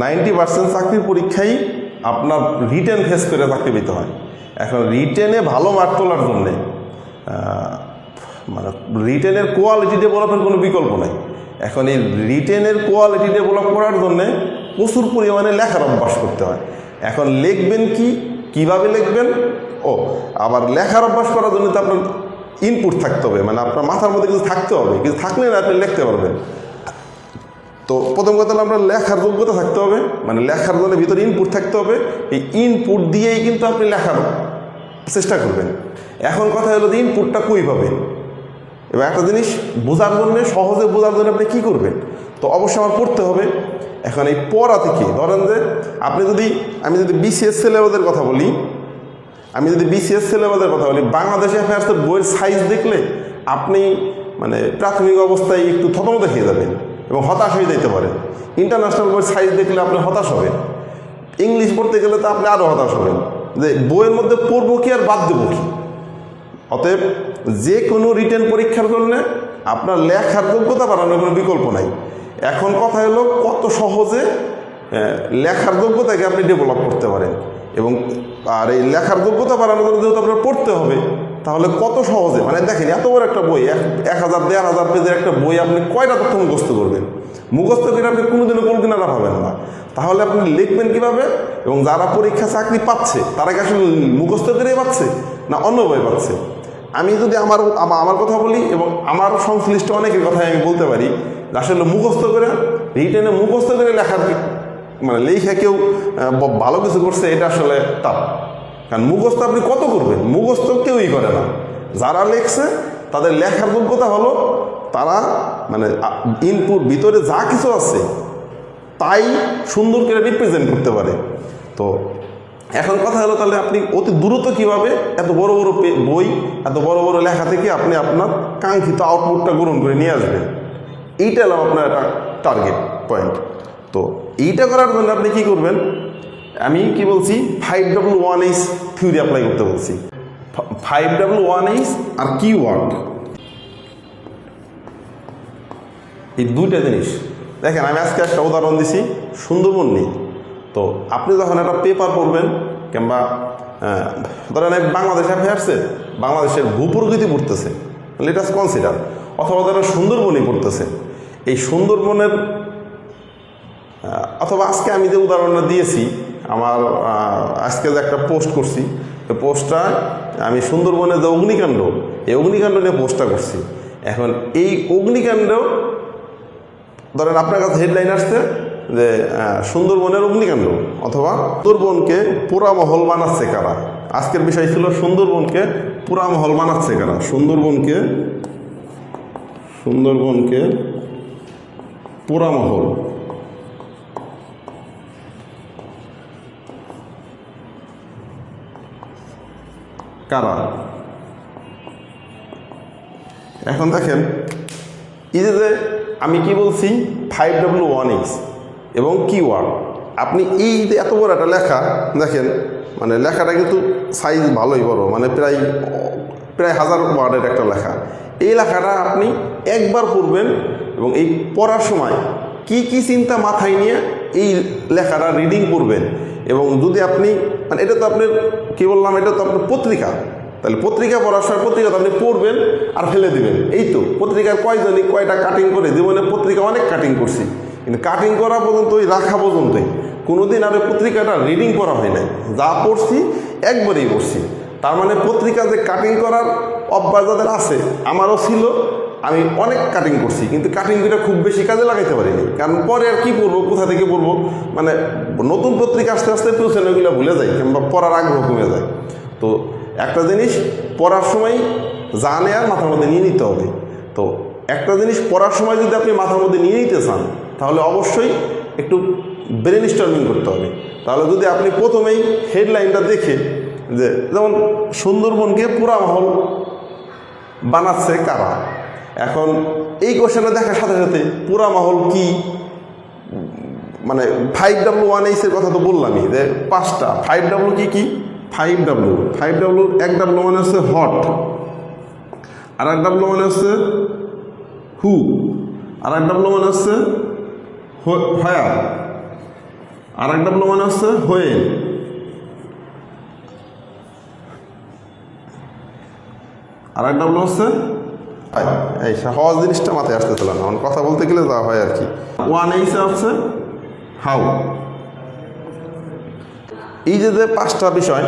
Ninety percent চাকরির পরীক্ষাই আপনার written face করে চাকরি পেতে হয়। এখন রিটেনে ভালো মার্ক তোলার জন্যে মানে রিটেনের কোয়ালিটি ডেভেলপের কোনো বিকল্প নাই। এখন এই রিটেনের কোয়ালিটি ডেভেলপ করার জন্যে প্রচুর পরিমাণে লেখার অভ্যাস করতে হয়। এখন লিখবেন কি, কীভাবে লিখবেন? ও, আবার লেখার অভ্যাস করার জন্য তো আপনার ইনপুট থাকতে হবে মানে আপনার মাথার মধ্যে কিছু থাকতে হবে, কিছু থাকলে না আপনি লিখতে পারবেন। তো প্রথম কথা হলো আপনার লেখার যোগ্যতা থাকতে হবে। মানে লেখার জন্য ভিতরে ইনপুট থাকতে হবে। এই ইনপুট দিয়েই কিন্তু আপনি লেখার চেষ্টা করবেন। এখন কথা হলো যে ইনপুটটা কই পাবেন? এবার একটা জিনিস, বোঝার জন্য, সহজে বোঝার জন্য আপনি কী করবেন? তো অবশ্যই আমার পড়তে হবে। এখন এই পড়া থেকে, ধরেন যে আপনি যদি, আমি যদি বিসিএস সিলেবাসের কথা বলি, আমি যদি বিসিএস সিলেবাসের কথা বলি, বাংলাদেশ অ্যাফেয়ার্সের বইয়ের সাইজ দেখলে আপনি মানে প্রাথমিক অবস্থায় একটু থতমত খেয়ে যাবেন। এবং হতাশ হয়ে যেতে পারেন ইন্টারন্যাশনাল বইয়ের সাইজ দেখলে আপনি হতাশ হবেন। ইংলিশ পড়তে গেলে তো আপনি আরও হতাশ হবেন। যে বইয়ের মধ্যে পড়ব কি আর বাদ দেবো কি? অতএব যে কোনো রিটার্ন পরীক্ষার জন্য আপনার লেখার যোগ্যতা বাড়ানোর কোনো বিকল্প নাই। এখন কথা হলো কত সহজে লেখার যোগ্যতাকে আপনি ডেভেলপ করতে পারেন। এবং আর এই লেখার যোগ্যতা বাড়ানোর জন্য যেহেতু আপনার পড়তে হবে তাহলে কত সহজে? মানে দেখেন, এত বড় একটা বই, এক হাজার দেড় হাজার পেজের একটা বই আপনি কয়টা তথ্য মুখস্থ করবেন? মুখস্থ করে আপনি কোনোদিনও কল্পনাটা পাবেন না। তাহলে আপনি লিখবেন কীভাবে? এবং যারা পরীক্ষা চাকরি পাচ্ছে, তারা কি আসলে মুখস্থ করেই পাচ্ছে, না অন্যভাবে পাচ্ছে? আমি যদি আমার আমার কথা বলি, এবং আমার সংশ্লিষ্ট অনেকের কথাই আমি বলতে পারি আসলে মুখস্থ করে, রিটেনে মুখস্থ করে লেখার মানে লেখা কেউ ভালো কিছু করছে, এটা আসলে টাফ কারণ মুখস্থ আপনি কত করবেন? মুখস্থ কেউই করে না। যারা লেখছে, তাদের লেখার যোগ্যতা হলো তারা মানে ইনপুট ভিতরে যা কিছু আছে, তাই সুন্দর করে রিপ্রেজেন্ট করতে পারে। তো এখন কথা হলো তাহলে আপনি অতি দ্রুত কীভাবে এত বড় বড় বই, এত বড় বড় লেখা থেকে আপনি আপনার কাঙ্ক্ষিত আউটপুটটা গ্রহণ করে নিয়ে আসবেন। এইটা হলো আপনার একটা টার্গেট পয়েন্ট তো এইটা করার জন্য আপনি কি করবেন? আমি কি বলছি? Five W one H theory apply করতে বলছি। ফাইভ ডাবল ওয়ান এইচ আর কি ওয়ার্ড এই দুইটা জিনিস। দেখেন, আমি আজকে একটা উদাহরণ দিছি, সুন্দরবন নিয়ে। তো আপনি যখন একটা পেপার পড়বেন, কিংবা ধরেন বাংলাদেশ অ্যাফেয়ার্সে বাংলাদেশের ভূপ্রকৃতি পড়তেছে লেটাস কনসিডার অথবা তারা সুন্দরবনই পড়তেছে। এই সুন্দরবনের অথবা আজকে আমি যে উদাহরণটা দিয়েছি আমার আজকে যে একটা পোস্ট করছি, এই পোস্টটা আমি সুন্দরবনের যে অগ্নিকাণ্ড, এই অগ্নিকাণ্ড নিয়ে পোস্টটা করছি। এখন এই অগ্নিকাণ্ড, ধরেন আপনার কাছে হেডলাইন আসছে যে সুন্দরবনের অগ্নিকাণ্ড, অথবা সুন্দরবনকে পুরামহল বানাচ্ছে কারা? আজকের বিষয় ছিল সুন্দরবনকে পুরামহল বানাচ্ছে কারা? সুন্দরবনকে সুন্দরবনকে পুরামহল কারা? এখন দেখেন, এই যে আমি কি বলছি? ফাইভ ডাব্লু ওয়ান এক্স এবং কিওয়ার্ড আপনি এই যে এত বড় একটা লেখা, দেখেন মানে লেখাটা কিন্তু সাইজ ভালোই বড় মানে প্রায় প্রায় হাজার ওয়ার্ডের একটা লেখা। এই লেখাটা আপনি একবার পড়বেন এবং এই পড়ার সময় কি কি চিন্তা মাথায় নিয়ে এই লেখাটা রিডিং করবেন। এবং যদি আপনি মানে এটা তো আপনার, কী বললাম, এটা তো আপনার পত্রিকা। তাহলে পত্রিকা পড়ার সময় পত্রিকা তো আপনি পড়বেন আর ফেলে দিবেন। এই তো, পত্রিকার কয়জনই কয়টা কাটিং করে, জীবনে পত্রিকা অনেক কাটিং করছি। কিন্তু কাটিং করা পর্যন্ত ওই রাখা পর্যন্তই। কোনোদিন আর পত্রিকাটা রিডিং করা হয় নাই। যা পড়ছি, একবারেই পড়ছি। তার মানে পত্রিকা যে কাটিং করার অভ্যাস যাদের আছে, আমারও ছিল আমি অনেক কাটিং করছি, কিন্তু কাটিংটা খুব বেশি কাজে লাগাইতে পারিনি। কারণ পরে আর কি পড়ব কোথা থেকে পড়ব মানে নতুন পত্রিকা আস্তে আস্তে টিউশন ওইগুলো ভুলে যায় কিংবা পড়ার আগ্রহ কমে যায়। তো একটা জিনিস পড়ার সময় জানে আর মাথার মধ্যে নিয়ে নিতে হবে। তো একটা জিনিস পড়ার সময় যদি আপনি মাথার মধ্যে নিয়ে নিতে চান, তাহলে অবশ্যই একটু ব্রেন স্টর্মিং করতে হবে। তাহলে যদি আপনি প্রথমেই হেডলাইনটা দেখে যে, যেমন সুন্দরবনকে পুরা মহল বানাচ্ছে কারা? এখন এই কোশ্চেনটা দেখার সাথে সাথে পুরা মহল কি মানে ফাইভ ডাব্লু ওয়ান এইসের কথা তো বললামই, যে পাঁচটা ফাইভ ডাব্লু কি কি? ফাইভ ডাব্লু ফাইভ ডাব্লু এক ডাব্লু মানে হচ্ছে হট আর এক ডাব্লু মানে হচ্ছে হু আর এক ডাব্লু মানে হচ্ছে হোয়ার আর এক ডাব্লু মানে হচ্ছে হোয়েন আর এক ডাব্লু হচ্ছে হয়। এই সহজ জিনিসটা মাথায় আসতেছিল না। আমার কথা বলতে গেলে যা হয় আর কি। ওয়ান এইসে হচ্ছে হাউ এই যে যে পাঁচটা বিষয়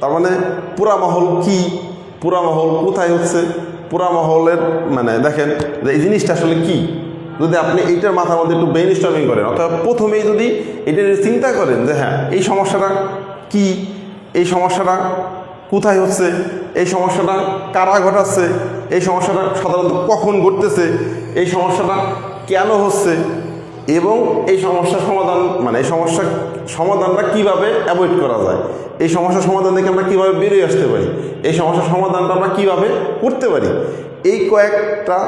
তার মানে পুরা মহল কি পুরা মহল কোথায় হচ্ছে পুরা মহলের মানে দেখেন যে এই জিনিসটা আসলে কি। যদি আপনি এইটার মাথার মধ্যে একটু ব্রেন স্টর্মিং করেন অর্থাৎ প্রথমেই যদি এটা নিয়ে চিন্তা করেন যে হ্যাঁ এই সমস্যাটা কি এই সমস্যাটা কোথায় হচ্ছে এই সমস্যাটা কারা ঘটাচ্ছে? এই সমস্যাটা সাধারণত কখন ঘটতেছে? এই সমস্যাটা কেন হচ্ছে? এবং এই সমস্যার সমাধান মানে এই সমস্যা সমাধানটা কীভাবে অ্যাভয়েড করা যায়? এই সমস্যার সমাধান থেকে আমরা কীভাবে বেরিয়ে আসতে পারি? এই সমস্যার সমাধানটা আমরা কীভাবে করতে পারি? এই কয়েকটা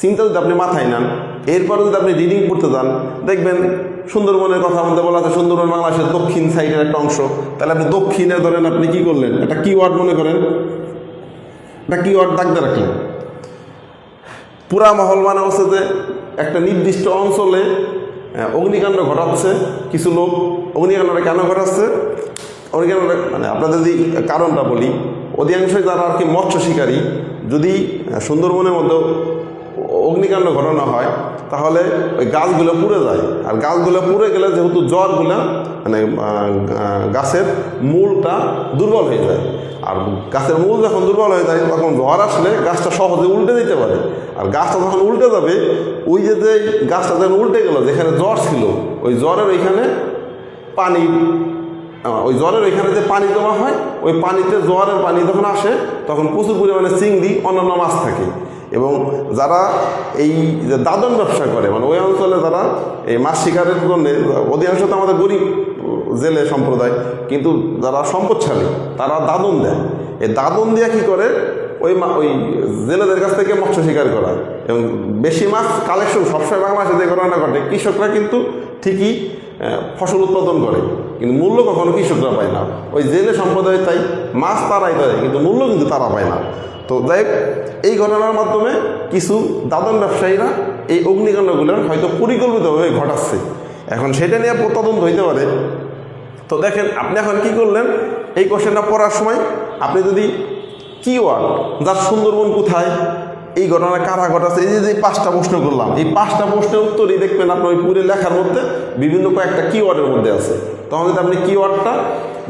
চিন্তা যদি আপনি মাথায় নেন, এরপরে যদি আপনি রিডিং করতে যান, দেখবেন সুন্দরবনের কথা আমাদের বলা আছে, সুন্দরবন বাংলাদেশের দক্ষিণ সাইডের একটা অংশ। তাহলে আপনি দক্ষিণে ধরেন, আপনি কি করলেন? একটা কিওয়ার্ড মনে করেন। একটা কিওয়ার্ড দাগতে রাখলেন। পুরা মহল মানে হচ্ছে যে একটা নির্দিষ্ট অঞ্চলে অগ্নিকাণ্ড ঘটাচ্ছে কিছু লোক। অগ্নিকাণ্ডটা কেন ঘটাচ্ছে? অগ্নিকাণ্ডটা মানে আপনাদের যদি কারণটা বলি, অধিকাংশই যারা আর কি মৎস্য শিকারী, যদি সুন্দরবনের মধ্যে অগ্নিকাণ্ড ঘটানো হয়, তাহলে ওই গাছগুলো পুড়ে যায়। আর গাছগুলো পুড়ে গেলে যেহেতু জ্বরগুলো মানে গাছের মূলটা দুর্বল হয়ে যায়। আর গাছের মূল যখন দুর্বল হয়ে যায়, তখন ঝড় আসলে গাছটা সহজে উল্টে দিতে পারে। আর গাছটা যখন উল্টে যাবে, ওই যে যে গাছটা যখন উল্টে গেল, যেখানে জ্বর ছিল, ওই জ্বরের ওইখানে পানি ওই জ্বরের ওইখানে যে পানি জমা হয়, ওই পানিতে জোয়ারের পানি যখন আসে, তখন প্রচুর পরিমাণে চিংড়ি, অন্যান্য মাছ থাকে। এবং যারা এই যে দাদন ব্যবসা করে মানে ওই অঞ্চলে যারা এই মাছ শিকারের জন্য, অধিকাংশ তো আমাদের গরিব জেলে সম্প্রদায়, কিন্তু যারা সম্পদশালী, তারা দাদন দেয়। এই দাদন দিয়ে কী করে? ওই ওই জেলেদের কাছ থেকে মৎস্য শিকার করা এবং বেশি মাছ কালেকশন সবসময় বাংলাদেশে যে ঘটনা ঘটে, কৃষকরা কিন্তু ঠিকই ফসল উৎপাদন করে, কিন্তু মূল্য কখনো কৃষকরা পায় না। ওই জেলে সম্প্রদায় তাই মাছ তারাই দেয় কিন্তু মূল্য কিন্তু তারা পায় না। তো যাই এই ঘটনার মাধ্যমে কিছু দাদন ব্যবসায়ীরা এই অগ্নিকাণ্ডগুলো হয়তো পরিকল্পিতভাবে ঘটাচ্ছে। এখন সেটা নিয়ে তদন্ত হইতে পারে। তো দেখেন, আপনি এখন কি করলেন? এই কোশ্চেনটা পড়ার সময় আপনি যদি কিওয়ার্ড যার সুন্দরবন কোথায়? এই ঘটনা কারা ঘটাচ্ছে এই যে পাঁচটা প্রশ্ন করলাম, এই পাঁচটা প্রশ্নের উত্তরই দেখবেন আপনার ওই পুরো লেখার মধ্যে বিভিন্ন কয়েকটা কিওয়ার্ডের মধ্যে আছে। তখন যদি আপনি কিওয়ার্ডটা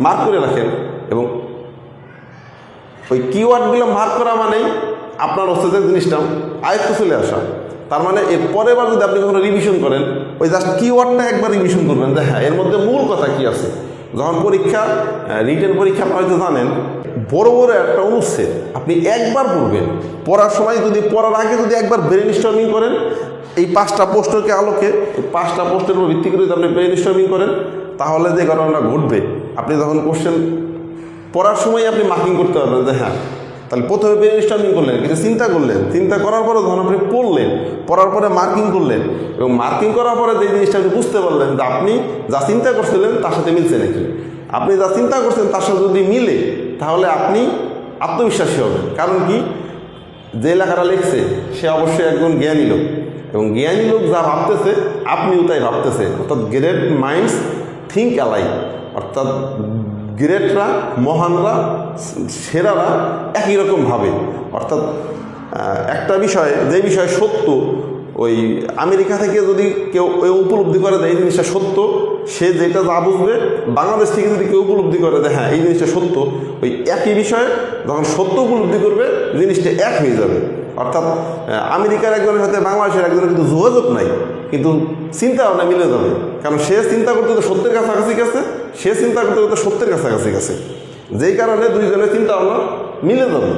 মার্ক করে রাখেন এবং ওই কিওয়ার্ডগুলো মার্ক করা মানেই আপনার হচ্ছে যে জিনিসটা আয়ত্ত চলে আসা। তার মানে এর পরের বার যদি আপনি কখনো রিভিশন করেন, ওই জাস্ট কিওয়ার্ডটা একবার রিভিশন করবেন যে হ্যাঁ এর মধ্যে মূল কথা কি আছে? যখন পরীক্ষা রিটেন পরীক্ষা আপনি হয়তো জানেন বড় বড় একটা অনুচ্ছেদ। আপনি একবার পড়বেন। পড়ার সময় যদি, পড়ার আগে যদি একবার ব্রেন স্টর্মিং করেন, এই পাঁচটা প্রশ্নকে আলোকে পাঁচটা প্রশ্নের উপর ভিত্তি করে যদি আপনি ব্রেন স্টর্মিং করেন, তাহলে যে ঘটনাটা ঘটবে, আপনি যখন কোশ্চেন পড়ার সময় আপনি মার্কিং করতে পারবেন যে হ্যাঁ তাহলে প্রথমে ব্রেন স্টর্মিং করলেন কিছু চিন্তা করলেন। চিন্তা করার পরে যখন আপনি পড়লেন, পড়ার পরে মার্কিং করলেন, এবং মার্কিং করার পরে যে জিনিসটা আপনি বুঝতে পারলেন যে আপনি যা চিন্তা করছিলেন তার সাথে মিলছে নাকি? আপনি যা চিন্তা করছেন তার সাথে যদি মিলে তাহলে আপনি আত্মবিশ্বাসী হবেন। কারণ কি? যে লেখাটা লিখছে, সে অবশ্যই একজন জ্ঞানী লোক। এবং জ্ঞানী লোক যা ভাবতেছে, আপনিও তাই ভাবতেছে অর্থাৎ গ্রেট মাইন্ডস থিঙ্ক অ্যালাই অর্থাৎ গ্রেটরা, মহানরা, সেরারা একই রকম ভাবে। অর্থাৎ একটা বিষয়, যে বিষয় সত্য ওই আমেরিকা থেকে যদি কেউ ওই উপলব্ধি করে যে এই জিনিসটা সত্য। সে যেটা যা বুঝবে, বাংলাদেশ থেকে যদি কেউ উপলব্ধি করে যে হ্যাঁ এই জিনিসটা সত্য। ওই একই বিষয়ে যখন সত্য উপলব্ধি করবে, জিনিসটা এক হয়ে যাবে। অর্থাৎ আমেরিকার একজনের সাথে বাংলাদেশের একজনের কিন্তু যোগাযোগ নাই, কিন্তু চিন্তা ভাবনা মিলে যাবে। কারণ সে চিন্তা করতে তো সত্যের কাছাকাছি গেছে, সে চিন্তা করতে করতে সত্যের কাছাকাছি গেছে। যেই কারণে দুইজনের চিন্তা ভাবনা মিলে যাবে।